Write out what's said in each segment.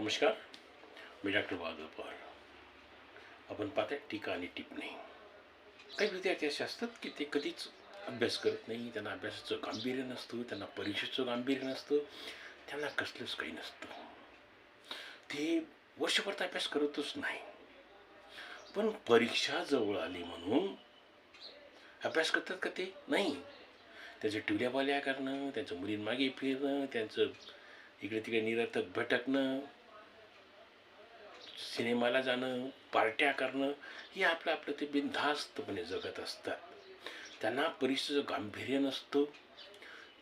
नमस्कार मी डॉक्टर बहादूर पवार. आपण पाहताय टीका आणि टिप्पणी. काही विद्यार्थी असे असतात की ते कधीच अभ्यास करत नाही त्यांना अभ्यासाचं गांभीर्य नसतं त्यांना परीक्षेचं गांभीर्य नसतं त्यांना कसलंच काही नसतं. ते वर्षभर तर अभ्यास करतच नाही. पण परीक्षा जवळ आली म्हणून अभ्यास करतात का ते? नाही. त्याचं टिवल्या पाल्या करणं त्यांचं मुलींमागे फिरणं त्यांचं इकडे तिकडे निरर्थक भटकणं सिनेमाला जाणं पार्ट्या करणं हे आपलं आपलं ते बिनधास्तपणे जगत असतात. त्यांना परीक्षेचं गांभीर्य नसतं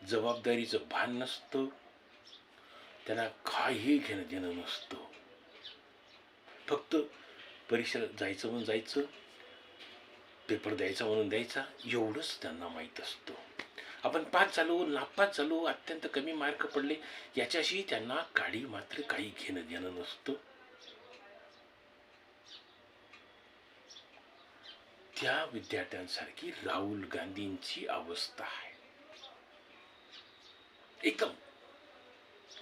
जबाबदारीचं भान नसतं त्यांना काही घेणं देणं नसतं. फक्त परीक्षेला जायचं म्हणून जायचं पेपर द्यायचा म्हणून द्यायचा एवढंच त्यांना माहीत असतं. आपण पाच झालो नापास झालो अत्यंत कमी मार्क पडले याच्याशी त्यांना काडी मात्र काही घेणं देणं नसतं. त्या विद्यार्थ्यांसारखी राहुल गांधींची अवस्था आहे. एकदम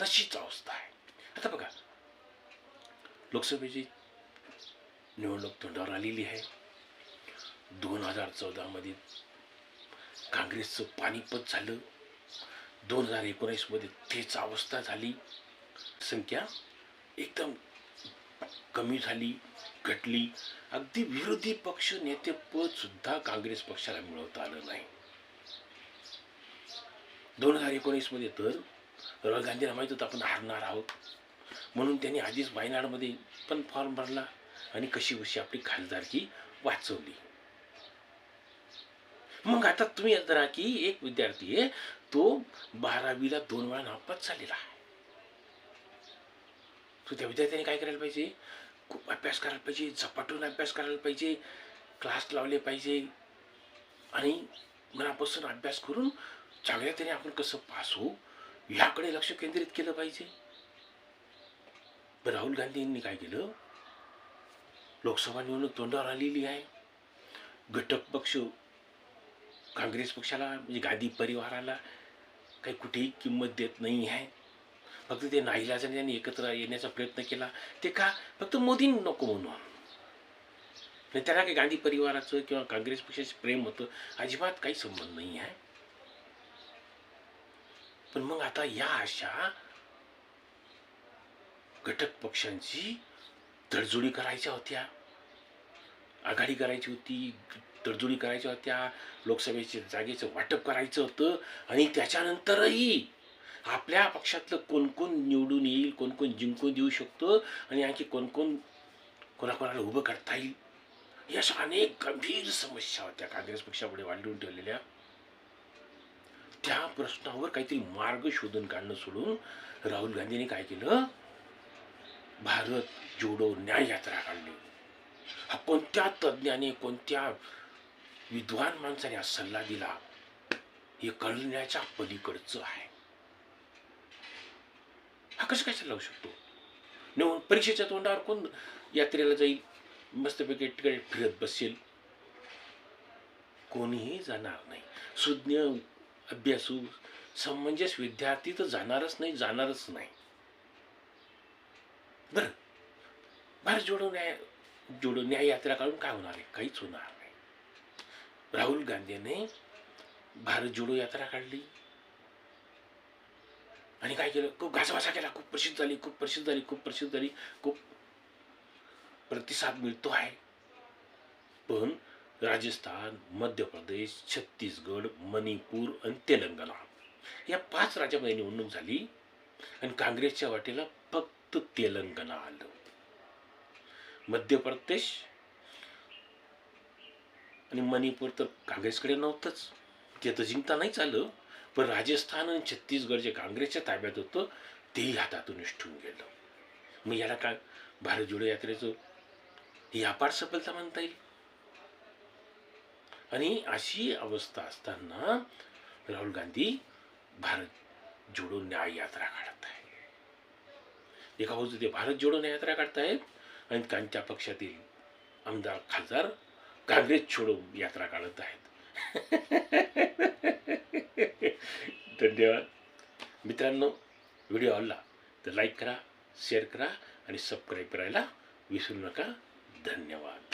तशीच अवस्था आहे. आता बघा लोकसभेची निवडणूक तोंडावर आलेली आहे. दोन हजार चौदामध्ये काँग्रेसचं पानिपत झालं. दोन हजार एकोणीसमध्ये तेच अवस्था झाली. संख्या एकदम कमी झाली. घटली. अगदी विरोधी पक्ष नेतेपद सुद्धा काँग्रेस पक्षाला मिळवता आलं नाही. दोन हजार एकोणीसमध्ये तर राहुल गांधींना माहीत होतं आपण हारणार आहोत. म्हणून त्यांनी आधीच वायनाडमध्ये पण फॉर्म भरला आणि कशी कशी आपली खासदारकी वाचवली. मग आता तुम्ही जरा की एक विद्यार्थी आहे तो बारावीला दोन वेळा नापास झालेला आहे. तो त्या विद्यार्थ्याने काय करायला पाहिजे? खूप अभ्यास करायला पाहिजे झपाटून अभ्यास करायला पाहिजे क्लास लावले पाहिजे. आणि मनापासून अभ्यास करून चांगल्या तऱ्हे आपण कसं पास होऊ ह्याकडे लक्ष केंद्रित केलं पाहिजे. राहुल गांधींनी काय केलं? लोकसभा निवडणूक तोंडावर आलेली आहे. घटक पक्ष काँग्रेस पक्षाला म्हणजे गादी परिवाराला काही कुठेही किंमत देत नाही आहे. फक्त ते नाईलाजाने त्यांनी एकत्र येण्याचा प्रयत्न केला. ते का? फक्त मोदी नको म्हणून नाही त्याला काही गांधी परिवाराचं किंवा काँग्रेस पक्षाचं प्रेम होतं अजिबात काही संबंध नाही आहे. पण मग आता या अशा घटक पक्षांची तडजोडी करायच्या होत्या. आघाडी करायची होती तडजोडी करायच्या होत्या. लोकसभेच्या जागेचं वाटप करायचं होतं आणि त्याच्यानंतरही आपल्या पक्षातलं कोण कोण निवडून येईल कोण कोण जिंकून देऊ शकतो आणि आणखी कोण कोण कोणाकोणाला उभं करता येईल? या अशा अनेक गंभीर समस्या होत्या काँग्रेस पक्षापुढे वाढवून ठेवलेल्या. त्या प्रश्नावर काहीतरी मार्ग शोधून काढणं सोडून राहुल गांधींनी काय केलं? भारत जोडो न्याय यात्रा काढली. हा कोणत्या तज्ज्ञाने कोणत्या विद्वान माणसाने हा सल्ला दिला? हे कळण्याच्या पलीकडचं आहे. हा कसं काय लावू शकतो? निवड परीक्षेच्या तोंडावर कोण यात्रेला जाईल? मस्तपैकी तिकडे फिरत बसेल. कोणीही जाणार नाही. सुज्ञ अभ्यासू समंजस विद्यार्थी तर जाणारच नाही जाणारच नाही. बरं. भारत जोडो न्याय जोडो न्याय यात्रा काढून काय होणार आहे? काहीच होणार नाही. राहुल गांधीने भारत जोडो यात्रा काढली. आणि काय केलं? खूप घासावासा केला. खूप प्रसिद्ध झाली खूप प्रसिद्ध झाली खूप प्रसिद्ध झाली खूप प्रतिसाद मिळतो आहे. पण राजस्थान मध्य प्रदेश छत्तीसगड मणिपूर आणि तेलंगणा या पाच राज्यामध्ये निवडणूक झाली आणि काँग्रेसच्या वाटेला फक्त तेलंगणा आलं. मध्य प्रदेश आणि मणिपूर तर काँग्रेसकडे नव्हतंच. ते तर जिंकता नाहीच आलं. पण राजस्थान आणि छत्तीसगड जे काँग्रेसच्या ताब्यात होतं तेही हातातून निष्ठून गेलं. मग याला काय भारत जोडो यात्रेचं ही अपार सफलता म्हणता येईल? आणि अशी अवस्था असताना राहुल गांधी भारत जोडो न्याय यात्रा काढत आहे एका बाजू ते भारत जोडो न्याय यात्रा काढतायत आणि त्यांच्या पक्षातील आमदार खासदार काँग्रेस छोडो यात्रा काढत आहेत. धन्यवाद मित्रांनो व्हिडिओ आवडला तर लाईक करा शेअर करा आणि सबस्क्राईब करायला विसरू नका. धन्यवाद.